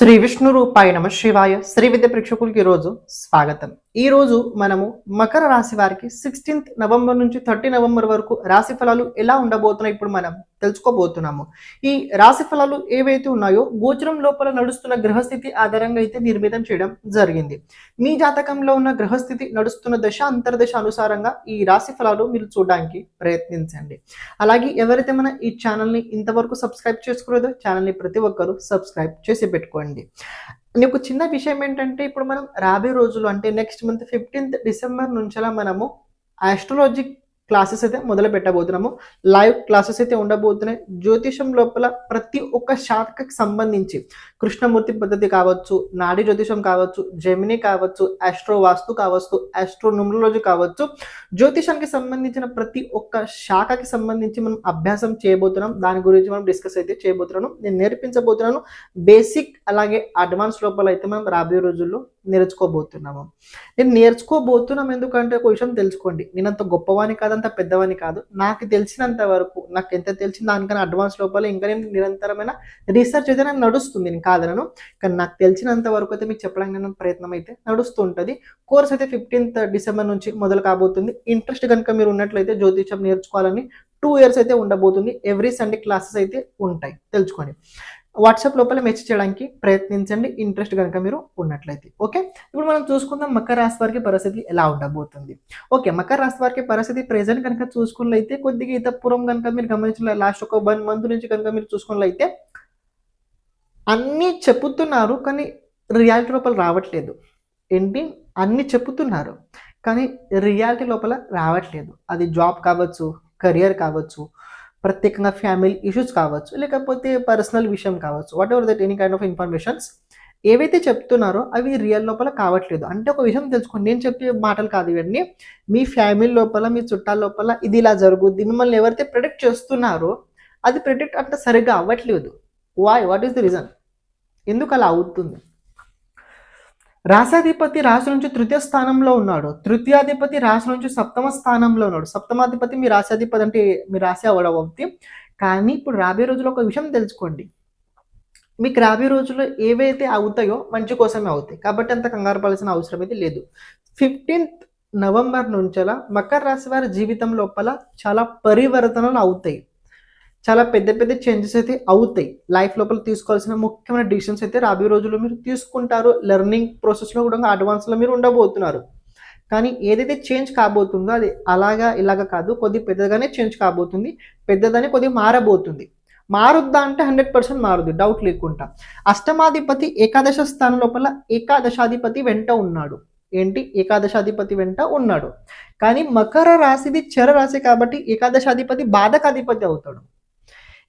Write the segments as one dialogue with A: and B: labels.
A: శ్రీ విష్ణు రూపాయ నమ శివాయ. శ్రీ విద్య ప్రేక్షకులకి ఈరోజు స్వాగతం. ఈరోజు మనము మకర రాశి వారికి సిక్స్టీన్త్ నవంబర్ నుంచి థర్టీ నవంబర్ వరకు రాశి ఫలాలు ఎలా ఉండబోతున్నాయి ఇప్పుడు మనం తెలుసుకోబోతున్నాము. ఈ రాశి ఫలాలు ఏవైతే ఉన్నాయో గోచరం లోపల నడుస్తున్న గ్రహస్థితి ఆధారంగా అయితే నిర్మితం చేయడం జరిగింది. మీ జాతకంలో ఉన్న గ్రహస్థితి నడుస్తున్న దశ అంతర్దశ అనుసారంగా ఈ రాశి ఫలాలు మీరు చూడడానికి ప్రయత్నించండి. అలాగే ఎవరైతే మన ఈ ఛానల్ని ఇంతవరకు సబ్స్క్రైబ్ చేసుకోలేదో ఛానల్ని ప్రతి ఒక్కరూ సబ్స్క్రైబ్ చేసి పెట్టుకోండి. నీకు చిన్న విషయం ఏంటంటే ఇప్పుడు మనం రాబోయే రోజులు అంటే నెక్స్ట్ మంత్ ఫిఫ్టీన్త్ డిసెంబర్ నుంచలా మనము ఆస్ట్రాలజిక్ క్లాసెస్ అయితే మొదలు పెట్టబోతున్నాము లైవ్ క్లాసెస్ అయితే ఉండబోతున్నాయి. జ్యోతిషం లోపల ప్రతి ఒక్క శాఖకి సంబంధించి కృష్ణమూర్తి పద్ధతి కావచ్చు నాడీ జ్యోతిషం కావచ్చు జెమిని కావచ్చు ఆస్ట్రో వాస్తు కావచ్చు ఆస్ట్రో న్యూమరాలజీ కావచ్చు జ్యోతిషానికి సంబంధించిన ప్రతి ఒక్క శాఖకి సంబంధించి మనం అభ్యాసం చేయబోతున్నాం. దాని గురించి మనం డిస్కస్ అయితే చేయబోతున్నాను. నేను నేర్పించబోతున్నాను. బేసిక్ అలాగే అడ్వాన్స్ లోపల అయితే మనం రాబోయే రోజుల్లో నేర్చుకోబోతున్నాము. నేను నేర్చుకోబోతున్నాం ఎందుకంటే ఒక విషయం తెలుసుకోండి. నేను అంత గొప్పవాని కాదు అంత పెద్దవాని కాదు. నాకు తెలిసినంత వరకు నాకు ఎంత తెలిసిన దానికన్నా అడ్వాన్స్ లోపల ఇంకా నేను నిరంతరమైన రీసెర్చ్ అయితే నాకు నడుస్తుంది నేను కాదనను. కానీ నాకు తెలిసినంత వరకు అయితే మీకు చెప్పడానికి నేను ప్రయత్నం అయితే నడుస్తూ ఉంటుంది. కోర్స్ అయితే ఫిఫ్టీన్త్ డిసెంబర్ నుంచి మొదలు కాబోతుంది. ఇంట్రెస్ట్ కనుక మీరు ఉన్నట్లయితే జ్యోతిషం నేర్చుకోవాలని టూ ఇయర్స్ అయితే ఉండబోతుంది. ఎవ్రీ సండే క్లాసెస్ అయితే ఉంటాయి. తెలుసుకోండి. వాట్సాప్ లోపల మెసేజ్ చేయడానికి ప్రయత్నించండి. ఇంట్రెస్ట్ కనుక మీరు ఉన్నట్లయితే. ఓకే? ఇప్పుడు మనం చూసుకుందాం మకర రాశి వారికి పరిస్థితి ఎలా ఉండబోతుంది. ఓకే మకర రాశి వారికి పరిస్థితి ప్రజెంట్ కనుక చూసుకున్నట్లయితే కొద్దిగా ఇతపూర్వం కనుక మీరు గమనించిన లాస్ట్ ఒక వన్ మంత్ నుంచి కనుక మీరు చూసుకున్నట్లయితే అన్నీ చెప్పుతున్నారు కానీ రియాలిటీ లోపల రావట్లేదు. ఏంటి అన్నీ చెప్పుతున్నారు కానీ రియాలిటీ లోపల రావట్లేదు. అది జాబ్ కావచ్చు కెరియర్ కావచ్చు ప్రత్యేకంగా ఫ్యామిలీ ఇష్యూస్ కావచ్చు లేకపోతే పర్సనల్ విషయం కావచ్చు whatever that any kind of informations ఏవైతే చెప్తున్నారో అవి రియల్ లోపల కావట్లేదు. అంటే ఒక విషయం తెలుసుకోండి. నేను చెప్పే మాటలు కాదు ఇవన్నీ. మీ ఫ్యామిలీ లోపల మీ చుట్టాల లోపల ఇది ఇలా జరుగుద్ది. మిమ్మల్ని ఎవరైతే ప్రిడిక్ట్ చేస్తున్నారో అది ప్రిడిక్ట్ అంత సరిగ్గా అవ్వట్లేదు. వాయ్ వాట్ ఈస్ ది రీజన్ ఎందుకు అలా అవుతుంది? రాసాధిపతి రాశి నుంచి తృతీయ స్థానంలో ఉన్నాడు. తృతీయాధిపతి రాశి నుంచి సప్తమ స్థానంలో ఉన్నాడు. సప్తమాధిపతి మీ రాశాధిపతి అంటే మీ రాశి అవడం కానీ ఇప్పుడు రాబోయే రోజుల్లో ఒక విషయం తెలుసుకోండి. మీకు రాబోయే రోజుల్లో ఏవైతే అవుతాయో మంచి కోసమే అవుతాయి. కాబట్టి అంత కంగారు పడాల్సిన అవసరం అయితే లేదు. ఫిఫ్టీన్త్ నవంబర్ నుంచలా మకర రాశి వారి జీవితం లోపల చాలా పరివర్తనలు అవుతాయి. చాలా పెద్ద పెద్ద చేంజెస్ అయితే అవుతాయి. లైఫ్ లోపల తీసుకోవాల్సిన ముఖ్యమైన డిసిషన్స్ అయితే రాబోయే రోజుల్లో మీరు తీసుకుంటారు. లెర్నింగ్ ప్రాసెస్లో కూడా అడ్వాన్స్లో మీరు ఉండబోతున్నారు. కానీ ఏదైతే చేంజ్ కాబోతుందో అది అలాగా ఇలాగా కాదు. కొద్ది పెద్దగానే చేంజ్ కాబోతుంది. పెద్దదని కొద్దిగా మారబోతుంది. మారుద్దా అంటే హండ్రెడ్ పర్సెంట్ మారుద్ది. డౌట్ లేకుండా. అష్టమాధిపతి ఏకాదశ స్థానం లోపల ఏకాదశాధిపతి వెంట ఉన్నాడు. ఏంటి? ఏకాదశాధిపతి వెంట ఉన్నాడు. కానీ మకర రాశిది చర రాశి కాబట్టి ఏకాదశాధిపతి బాధకాధిపతి అవుతాడు.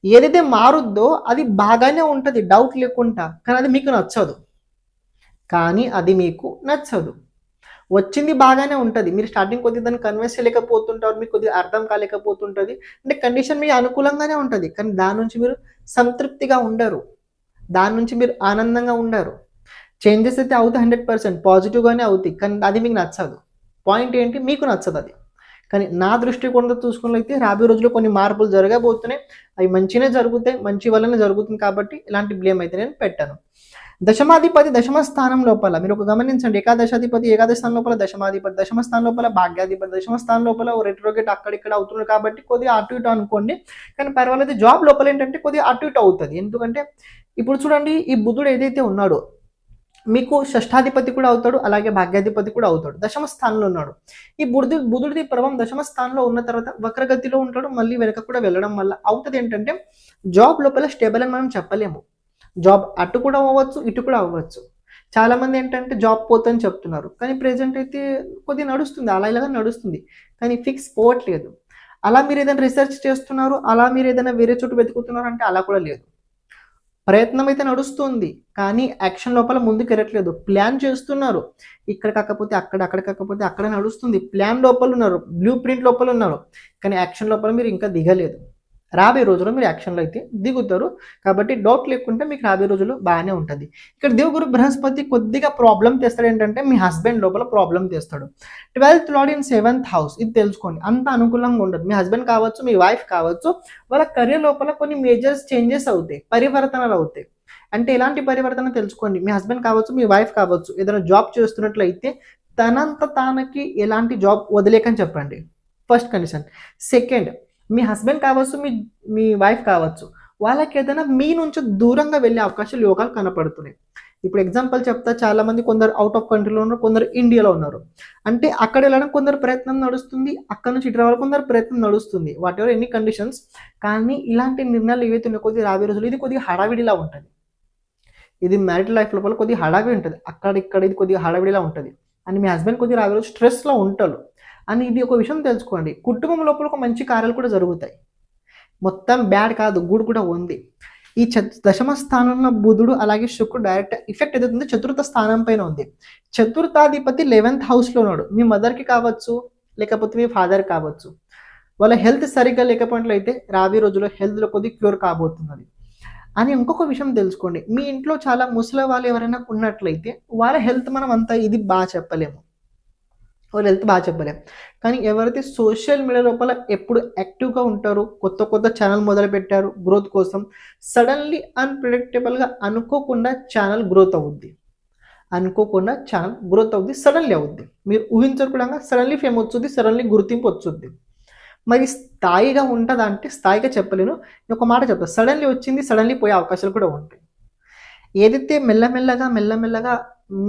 A: ఏదైతే మారుద్దో అది బాగానే ఉంటుంది డౌట్ లేకుండా. కానీ అది మీకు నచ్చదు. కానీ అది మీకు నచ్చదు. వచ్చింది బాగానే ఉంటుంది. మీరు స్టార్టింగ్ కొద్దిగా దాన్ని కన్విన్స్ చేయలేకపోతుంటారు మీకు కొద్దిగా అర్థం కాలేకపోతుంటుంది. అంటే కండిషన్ మీకు అనుకూలంగానే ఉంటుంది. కానీ దాని నుంచి మీరు సంతృప్తిగా ఉండరు. దాని నుంచి మీరు ఆనందంగా ఉండరు. చేంజెస్ అయితే అవుతాయి హండ్రెడ్ పర్సెంట్ పాజిటివ్గానే అవుతాయి. కానీ అది మీకు నచ్చదు. పాయింట్ ఏంటి? మీకు నచ్చదు అది. కానీ నా దృష్టికోణంతో చూసుకున్నట్లయితే రాబోయే రోజుల్లో కొన్ని మార్పులు జరగబోతున్నాయి. అవి మంచినే జరుగుతాయి మంచి వల్లనే జరుగుతుంది కాబట్టి ఇలాంటి బ్లేమ్ అయితే నేను పెట్టాను. దశమాధిపతి దశమ స్థానం లోపల మీరు ఒక గమనించండి. ఏకాదశాధిపతి ఏకాదశ స్థానం లోపల దశమాధిపతి దశమ స్థానం లోపల భాగ్యాధిపతి దశమ స్థానం లోపల రెట్రోగేట్ అక్కడిక్కడ అవుతున్నారు కాబట్టి కొద్దిగా అటు ఇటు అనుకోండి. కానీ పర్వాలేదు జాబ్ లోపల ఏంటంటే కొద్దిగా అటు ఇటు అవుతుంది. ఎందుకంటే ఇప్పుడు చూడండి ఈ బుధుడు ఏదైతే ఉన్నాడో మీకు షష్ఠాధిపతి కూడా అవుతాడు అలాగే భాగ్యాధిపతి కూడా అవుతాడు. దశమ స్థానంలో ఉన్నాడు. ఈ బుధుడి బుధుడిది ప్రభావం దశమ స్థానంలో ఉన్న తర్వాత వక్రగతిలో ఉంటాడు. మళ్ళీ వెనక కూడా వెళ్ళడం వల్ల అవుతుంది ఏంటంటే జాబ్ లోపల స్టేబుల్ అని మనం చెప్పలేము. జాబ్ అటు కూడా అవ్వచ్చు ఇటు కూడా అవ్వచ్చు. చాలా మంది ఏంటంటే జాబ్ పోతుందని చెప్తున్నారు. కానీ ప్రెసెంట్ అయితే కొద్దిగా నడుస్తుంది అలా ఇలాగా నడుస్తుంది. కానీ ఫిక్స్ పోవట్లేదు. అలా మీరు ఏదైనా రీసెర్చ్ చేస్తున్నారు అలా మీరు ఏదైనా వేరే చోటు వెతుకుతున్నారు అంటే అలా కూడా లేదు. ప్రయత్నం అయితే నడుస్తుంది కానీ యాక్షన్ లోపల ముందుకు వెళ్ళట్లేదు ప్లాన్ చేస్తున్నారు. ఇక్కడ కాకపోతే అక్కడ అక్కడ కాకపోతే అక్కడ నడుస్తుంది. ప్లాన్ లోపల ఉన్నారు బ్లూ ప్రింట్ లోపల ఉన్నారు కానీ యాక్షన్ లోపల మీరు ఇంకా దిగలేదు. రాబోయే రోజుల్లో మీరు యాక్షన్లో అయితే దిగుతారు. కాబట్టి డౌట్ లేకుంటే మీకు రాబోయే రోజుల్లో బాగానే ఉంటుంది. ఇక్కడ దేవుగురు బృహస్పతి కొద్దిగా ప్రాబ్లం తెస్తాడు ఏంటంటే మీ హస్బెండ్ లోపల ప్రాబ్లం తెస్తాడు. Twelfth lord in seventh house ఇది తెలుసుకోండి. అంత అనుకూలంగా ఉండదు. మీ హస్బెండ్ కావచ్చు మీ వైఫ్ కావచ్చు వాళ్ళ కెరీర్ లోపల కొన్ని మేజర్స్ చేంజెస్ అవుతాయి. పరివర్తనలు అవుతాయి. అంటే ఎలాంటి పరివర్తన తెలుసుకోండి. మీ హస్బెండ్ కావచ్చు మీ వైఫ్ కావచ్చు ఏదైనా జాబ్ చేస్తున్నట్లయితే తనంత తానకి ఎలాంటి జాబ్ వదిలేకని చెప్పండి. ఫస్ట్ కండిషన్ సెకండ్ మీ హస్బెండ్ కావచ్చు మీ మీ వైఫ్ కావచ్చు వాళ్ళకి ఏదైనా మీ నుంచి దూరంగా వెళ్ళే అవకాశాలు యోగాలు కనపడుతున్నాయి. ఇప్పుడు ఎగ్జాంపుల్ చెప్తా చాలా మంది కొందరు అవుట్ ఆఫ్ కంట్రీలో ఉన్నారు కొందరు ఇండియాలో ఉన్నారు. అంటే అక్కడ వెళ్ళడం కొందరు ప్రయత్నం నడుస్తుంది అక్కడ నుంచి ఇటు రావాలి కొందరు ప్రయత్నం నడుస్తుంది. వాట్ ఎవర్ ఎనీ కండిషన్స్ కానీ ఇలాంటి నిర్ణయాలు ఏవైతే ఉన్నాయో కొద్దిగా రాబోయే రోజులు ఇది కొద్దిగా హడావిడిలా ఉంటుంది. ఇది మ్యారిడ్ లైఫ్ లోపల కొద్దిగా హడావిడి ఉంటుంది. అక్కడ ఇక్కడ ఇది కొద్దిగా హడావిడిలా ఉంటుంది. అని మీ హస్బెండ్ కొద్దిగా రాబోయే రోజు స్ట్రెస్లో ఉంటారు అని ఇది ఒక విషయం తెలుసుకోండి. కుటుంబం లోపల ఒక మంచి కార్యాలు కూడా జరుగుతాయి. మొత్తం బ్యాడ్ కాదు గుడ్ కూడా ఉంది. ఈ చత్ దశమ స్థానంలో బుధుడు అలాగే శుక్రుడు డైరెక్ట్ ఎఫెక్ట్ ఏదైతుందో చతుర్థ స్థానం పైన ఉంది. చతుర్థాధిపతి లెవెన్త్ హౌస్లో ఉన్నాడు. మీ మదర్కి కావచ్చు లేకపోతే మీ ఫాదర్ కావచ్చు. వాళ్ళ హెల్త్ సరిగ్గా లేకపోయినట్లయితే రాబోయే రోజుల్లో హెల్త్లో కొద్దిగా క్యూర్ కాబోతున్నది. అని ఇంకొక విషయం తెలుసుకోండి. మీ ఇంట్లో చాలా ముసలి వాళ్ళు ఎవరైనా ఉన్నట్లయితే వాళ్ళ హెల్త్ మనం అంత ఇది బాగా చెప్పలేము. వాళ్ళ హెల్త్ బాగా చెప్పలేము కానీ ఎవరైతే సోషల్ మీడియా లోపల ఎప్పుడు యాక్టివ్గా ఉంటారో కొత్త కొత్త ఛానల్ మొదలు పెట్టారు గ్రోత్ కోసం సడన్లీ అన్ప్రిడిక్టబుల్గా అనుకోకుండా ఛానల్ గ్రోత్ అవుద్ది. అనుకోకుండా ఛానల్ గ్రోత్ అవుద్ది సడన్లీ అవుద్ది. మీరు ఊహించకుండా సడన్లీ ఫేమ్ వచ్చుద్ది సడన్లీ గుర్తింపు వచ్చుద్ది. మరి స్థాయిగా ఉంటుందా అంటే స్థాయిగా చెప్పలేను. నేను ఒక మాట చెప్తాను సడన్లీ వచ్చింది సడన్లీ పోయే అవకాశాలు కూడా ఉంటాయి. ఏదైతే మెల్లమెల్లగా మెల్లమెల్లగా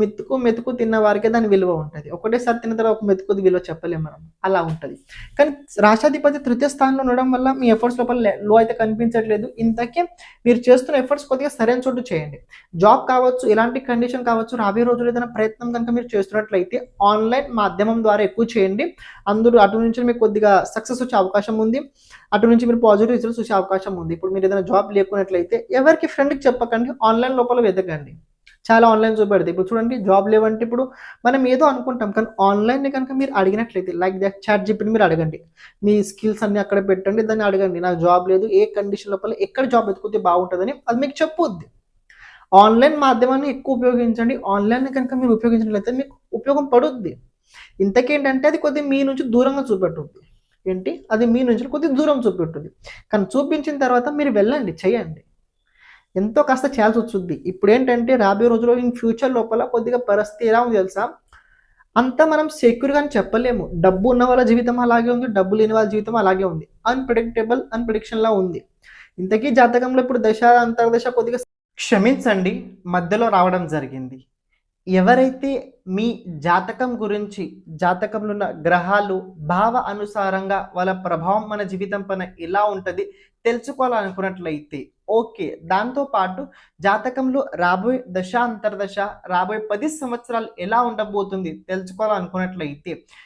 A: మెతుకు మెతుకు తిన్న వారికే దాని విలువ ఉంటుంది. ఒకటేసారి తిన్న తర్వాత ఒక మెతుకుది విలువ చెప్పలేము మనం. అలా ఉంటుంది. కానీ రాష్ట్రాధిపతి తృతీయ స్థానంలో ఉండడం వల్ల మీ ఎఫర్ట్స్ లోపల లో అయితే కనిపించట్లేదు. ఇంతకే మీరు చేస్తున్న ఎఫర్ట్స్ కొద్దిగా సరైన చోటు చేయండి. జాబ్ కావచ్చు ఎలాంటి కండిషన్ కావచ్చు రాబోయే రోజులు ఏదైనా ప్రయత్నం కనుక మీరు చేస్తున్నట్లయితే ఆన్లైన్ మాధ్యమం ద్వారా ఎక్కువ చేయండి. అందరూ అటు నుంచి మీకు కొద్దిగా సక్సెస్ వచ్చే అవకాశం ఉంది. అటు నుంచి మీరు పాజిటివ్ రిజల్ట్స్ వచ్చే అవకాశం ఉంది. ఇప్పుడు మీరు ఏదైనా జాబ్ లేకున్నట్లయితే ఎవరికి ఫ్రెండ్కి చెప్పకండి ఆన్లైన్ లోపల వెతకండి. చాలా ఆన్లైన్ చూపెడతాయి. ఇప్పుడు చూడండి జాబ్ లేవంటే ఇప్పుడు మనం ఏదో అనుకుంటాం కానీ ఆన్లైన్ కనుక మీరు అడిగినట్లయితే లైక్ దట్ చాట్ జీపీని మీరు అడగండి. మీ స్కిల్స్ అన్ని అక్కడ పెట్టండి దాన్ని అడగండి. నాకు జాబ్ లేదు ఏ కండిషన్ లోపల ఎక్కడ జాబ్ ఎత్తుకుంటే బాగుంటుందని అది మీకు చెప్పొద్ది. ఆన్లైన్ మాధ్యమాన్ని ఎక్కువ ఉపయోగించండి. ఆన్లైన్ కనుక మీరు ఉపయోగించినట్లయితే మీకు ఉపయోగం పడుద్ది. ఇంతకేంటంటే అది కొద్దిగా మీ నుంచి దూరంగా చూపెట్టుద్ది. ఏంటి? అది మీ నుంచి కొద్దిగా దూరం చూపెట్టుద్ది. కానీ చూపించిన తర్వాత మీరు వెళ్ళండి చేయండి. ఎంతో కాస్త చేయాల్సి వచ్చుద్ది ఇప్పుడు ఏంటంటే రాబోయే రోజుల్లో ఇన్ ఫ్యూచర్ లోపల కొద్దిగా పరిస్థితి ఎలా ఉంది తెలుసా? అంత మనం సెక్యూర్గా అని చెప్పలేము. డబ్బు ఉన్న వాళ్ళ జీవితం అలాగే ఉంది డబ్బు లేని వాళ్ళ జీవితం అలాగే ఉంది. అన్ప్రిడిక్టబుల్ అన్ప్రిడిక్షన్లా ఉంది. ఇంతకీ జాతకంలో ఇప్పుడు దశ అంతర్దశ కొద్దిగా క్షమించండి మధ్యలో రావడం జరిగింది. ఎవరైతే మీ జాతకం గురించి జాతకంలో ఉన్న గ్రహాలు భావ అనుసారంగా వాళ్ళ ప్రభావం మన జీవితం పైన ఎలా ఉంటుంది తెలుసుకోవాలనుకున్నట్లయితే ఓకే. దాంతో పాటు జాతకంలో రాబోయే దశ అంతర్దశ రాబోయే పది సంవత్సరాలు ఎలా ఉండబోతుంది తెలుసుకోవాలనుకున్నట్లయితే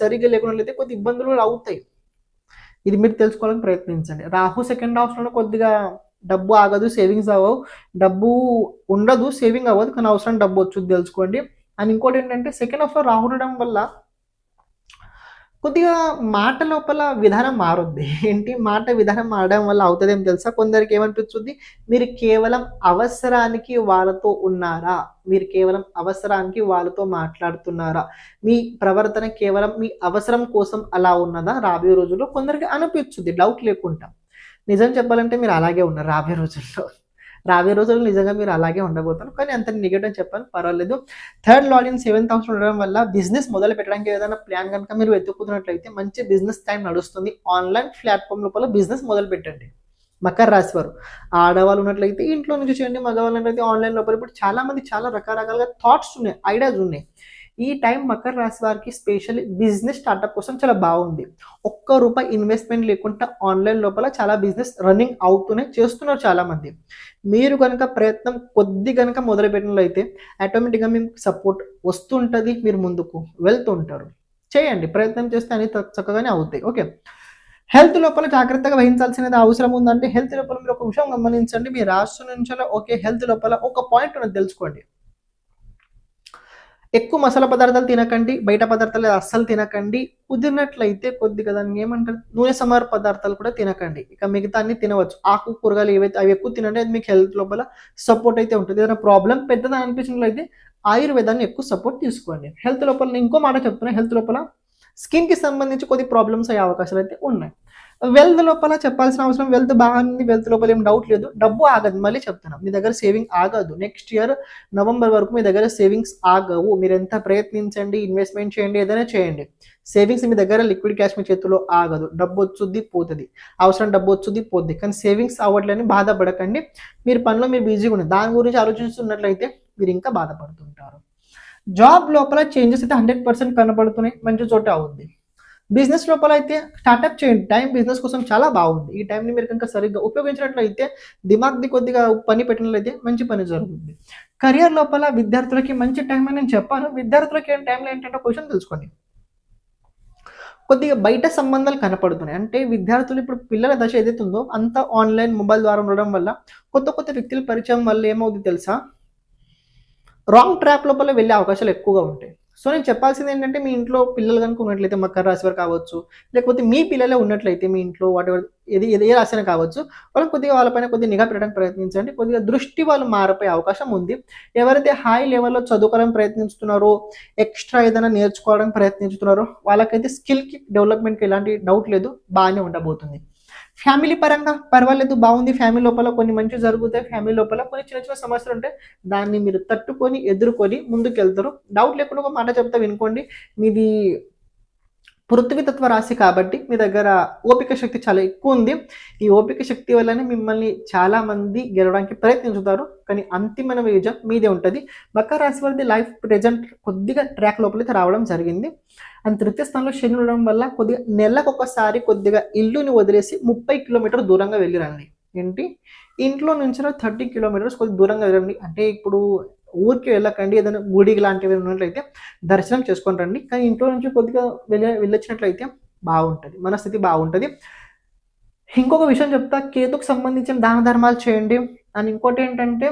A: సరిగ్గా లేకుండా కొద్ది ఇబ్బందులు కూడా అవుతాయి. ఇది మీరు తెలుసుకోవాలని ప్రయత్నించండి. రాహు సెకండ్ హౌస్లో కొద్దిగా డబ్బు ఆగదు సేవింగ్స్ అవ్వవు. డబ్బు ఉండదు సేవింగ్ అవ్వదు కానీ అవసరం డబ్బు వచ్చుద్ది తెలుసుకోండి. అండ్ ఇంకోటి ఏంటంటే సెకండ్ హాఫ్లో రాహు ఉండడం వల్ల కొద్దిగా మాట లోపల విధానం మారుద్ది. ఏంటి? మాట విధానం మారడం వల్ల అవుతుందేం తెలుసా? కొందరికి ఏమనిపిస్తుంది? మీరు కేవలం అవసరానికి వాళ్ళతో ఉన్నారా? మీరు కేవలం అవసరానికి వాళ్ళతో మాట్లాడుతున్నారా? మీ ప్రవర్తన కేవలం మీ అవసరం కోసం అలా ఉన్నదా? రాబోయే రోజుల్లో కొందరికి అనిపించుద్ది డౌట్ లేకుండా. నిజం చెప్పాలంటే మీరు అలాగే ఉన్నారు రాబోయే రోజుల్లో. రాబోయే రోజుల్లో నిజంగా మీరు అలాగే ఉండబోతారు కానీ అంత నెగటివ్ చెప్పాను పర్వాలేదు. థర్డ్ లాడిన్ సెవెన్ థౌసండ్ ఉండడం వల్ల బిజినెస్ మొదలు పెట్టడానికి ఏదైనా ప్లాన్ కనుక మీరు వెతుక్కుతున్నట్లయితే మంచి బిజినెస్ టైం నడుస్తుంది. ఆన్లైన్ ప్లాట్ఫామ్ లోపల బిజినెస్ మొదలు పెట్టండి. మకర రాశి వారు ఆడవాళ్ళు ఉన్నట్లయితే ఇంట్లో నుంచి చేయండి మగవాళ్ళు ఉన్నట్లయితే ఆన్లైన్ లోపల. ఇప్పుడు చాలా మంది చాలా రకరకాలుగా థాట్స్ ఉన్నాయి ఐడియాస్ ఉన్నాయి. ఈ టైం మకర రాశి వారికి స్పెషల్లీ బిజినెస్ స్టార్ట్అప్ కోసం చాలా బాగుంది. ఒక్క రూపాయి ఇన్వెస్ట్మెంట్ లేకుండా ఆన్లైన్ లోపల చాలా బిజినెస్ రన్నింగ్ అవుతూనే చేస్తున్నారు చాలా మంది మీరు కనుక ప్రయత్నం కొద్ది కనుక మొదలు పెట్టినట్లయితే ఆటోమేటిక్గా మీకు సపోర్ట్ వస్తుంటుంది మీరు ముందుకు వెళ్తుంటారు చేయండి ప్రయత్నం చేస్తే అన్ని చక్కగానే అవుతాయి. ఓకే. హెల్త్ లోపల జాగ్రత్తగా వహించాల్సినది అవసరం ఉందంటే హెల్త్ లోపల మీరు ఒక విషయం గమనించండి. మీ రాష్ట్రం నుంచి ఓకే హెల్త్ లోపల ఒక పాయింట్ ఉన్నది తెలుసుకోండి. ఎక్కువ మసాలా పదార్థాలు తినకండి బయట పదార్థాలు అస్సలు తినకండి. కుదిరినట్లయితే కొద్దిగా దాన్ని ఏమంటారు? నూనె సమార పదార్థాలు కూడా తినకండి. ఇక మిగతా అన్ని తినవచ్చు. ఆకు కూరగాయలు ఏవైతే అవి ఎక్కువ తినండి అది మీకు హెల్త్ లోపల సపోర్ట్ అయితే ఉంటుంది. ఏదైనా ప్రాబ్లం పెద్దదని అనిపించినట్లయితే ఆయుర్వేదాన్ని ఎక్కువ సపోర్ట్ తీసుకోండి. హెల్త్ లోపల ఇంకో మాట చెప్తున్నా. హెల్త్ లోపల స్కిన్కి సంబంధించి కొద్ది ప్రాబ్లమ్స్ అయ్యే అవకాశాలు అయితే ఉన్నాయి. వెల్త్ లోపల చెప్పాల్సిన అవసరం వెల్త్ బాగుంది వెల్త్ లోపల ఏం డౌట్ లేదు. డబ్బు ఆగదు మళ్ళీ చెప్తున్నాం. మీ దగ్గర సేవింగ్ ఆగదు. నెక్స్ట్ ఇయర్ నవంబర్ వరకు మీ దగ్గర సేవింగ్స్ ఆగవు. మీరు ఎంత ప్రయత్నించండి ఇన్వెస్ట్మెంట్ చేయండి ఏదైనా చేయండి. సేవింగ్స్ మీ దగ్గర లిక్విడ్ క్యాష్ మీ చేతిలో ఆగదు. డబ్బు వచ్చుద్ది పోతుంది. అవసరం డబ్బు వచ్చుద్ది పోద్ది. కానీ సేవింగ్స్ అవ్వట్లని బాధపడకండి. మీరు పనిలో మీరు బిజీగా ఉంది దాని గురించి ఆలోచిస్తున్నట్లయితే మీరు ఇంకా బాధపడుతుంటారు. జాబ్ లోపల చేంజెస్ అయితే హండ్రెడ్ పర్సెంట్ కనబడుతున్నాయి మంచి చోట అవుద్ది. బిజినెస్ లోపల అయితే స్టార్ట్అప్ చేయండి. టైం బిజినెస్ కోసం చాలా బాగుంది. ఈ టైంని మీరు కనుక సరిగ్గా ఉపయోగించినట్లయితే దిమాగ్ది కొద్దిగా పని పెట్టినట్లయితే మంచి పని జరుగుతుంది. కెరియర్ లోపల విద్యార్థులకి మంచి టైం అని నేను చెప్పాను. విద్యార్థులకి ఏం టైంలో ఏంటంటే క్వశ్చన్ తెలుసుకోండి. కొద్దిగా బయట సంబంధాలు కనపడుతున్నాయి. అంటే విద్యార్థులు ఇప్పుడు పిల్లల దశ ఏదైతే ఉందో అంతా ఆన్లైన్ మొబైల్ ద్వారా ఉండడం వల్ల కొత్త కొత్త వ్యక్తుల పరిచయం వల్ల ఏమవుతుంది తెలుసా? రాంగ్ ట్రాప్ లోపల వెళ్ళే అవకాశాలు ఎక్కువగా ఉంటాయి. సో నేను చెప్పాల్సింది ఏంటంటే మీ ఇంట్లో పిల్లలు కనుక ఉన్నట్లయితే మకర రాశి వారు కావచ్చు లేకపోతే మీ పిల్లలే ఉన్నట్లయితే మీ ఇంట్లో వాటి ఏది ఏది ఏ రాశి కావచ్చు వాళ్ళకి కొద్దిగా వాళ్ళపైన కొద్దిగా నిఘా పెట్టడానికి ప్రయత్నించండి. కొద్దిగా దృష్టి వాళ్ళు మారిపోయే అవకాశం ఉంది. ఎవరైతే హై లెవెల్లో చదువుకోవడానికి ప్రయత్నిస్తున్నారో ఎక్స్ట్రా ఏదైనా నేర్చుకోవడానికి ప్రయత్నిస్తున్నారో వాళ్ళకైతే స్కిల్కి డెవలప్మెంట్కి ఎలాంటి డౌట్ లేదు బాగానే ఉండబోతుంది. ఫ్యామిలీ పరంగా పర్వాలేదు బాగుంది. ఫ్యామిలీ లోపల కొన్ని మంచి జరుగుతాయి. ఫ్యామిలీ లోపల కొన్ని చిన్న చిన్న సమస్యలు ఉంటాయి దాన్ని మీరు తట్టుకొని ఎదుర్కొని ముందుకు వెళ్తారు డౌట్ లేకుండా ఒక మాట చెప్తా వినుకోండి. మీది పృథ్వీతత్వ రాశి కాబట్టి మీ దగ్గర ఓపిక శక్తి చాలా ఎక్కువ ఉంది. ఈ ఓపిక శక్తి వల్లనే మిమ్మల్ని చాలామంది గెలవడానికి ప్రయత్నించుతారు. కానీ అంతిమైన విజయం మీదే ఉంటుంది. మకర రాశి వారిది లైఫ్ ప్రెజెంట్ కొద్దిగా ట్రాక్ లోపలికి రావడం జరిగింది. అండ్ తృతీయ స్థానంలో శని ఉండడం వల్ల కొద్దిగా నెలకు ఒకసారి కొద్దిగా ఇల్లుని వదిలేసి ముప్పై కిలోమీటర్ దూరంగా వెళ్ళిరండి. ఏంటి? ఇంట్లో నుంచి థర్టీ కిలోమీటర్స్ కొద్దిగా దూరంగా వెళ్ళండి. అంటే ఇప్పుడు ఊరికి వెళ్ళకండి ఏదైనా గుడికి లాంటివి ఉన్నట్లయితే దర్శనం చేసుకొని రండి. కానీ ఇంట్లో నుంచి కొద్దిగా వెళ్ళ వెళ్ళొచ్చినట్లయితే బాగుంటుంది. మన స్థితి బాగుంటుంది. ఇంకొక విషయం చెప్తా కేతుకు సంబంధించిన దాన ధర్మాలు చేయండి. అండ్ ఇంకోటి ఏంటంటే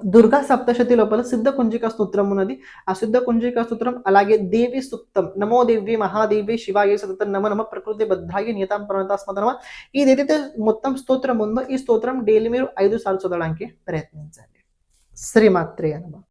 A: దుర్గా సప్తశతి లోపల సిద్ధ కుంజిక స్తోత్రం ఉన్నది. ఆ సిద్ధ కుంజిక స్తోత్రం అలాగే దేవి సూక్తం నమో దేవి మహాదేవి శివాయ సతతం నమ నమ ప్రకృతి భద్రాయ నియతాం ప్రణతాస్మత నమ ఇది ఏదైతే మొత్తం స్తోత్రం ఉందో ఈ స్తోత్రం డైలీ మీరు ఐదు సార్లు చదవడానికి ప్రయత్నించండి. శ్రీమాత్రే నమ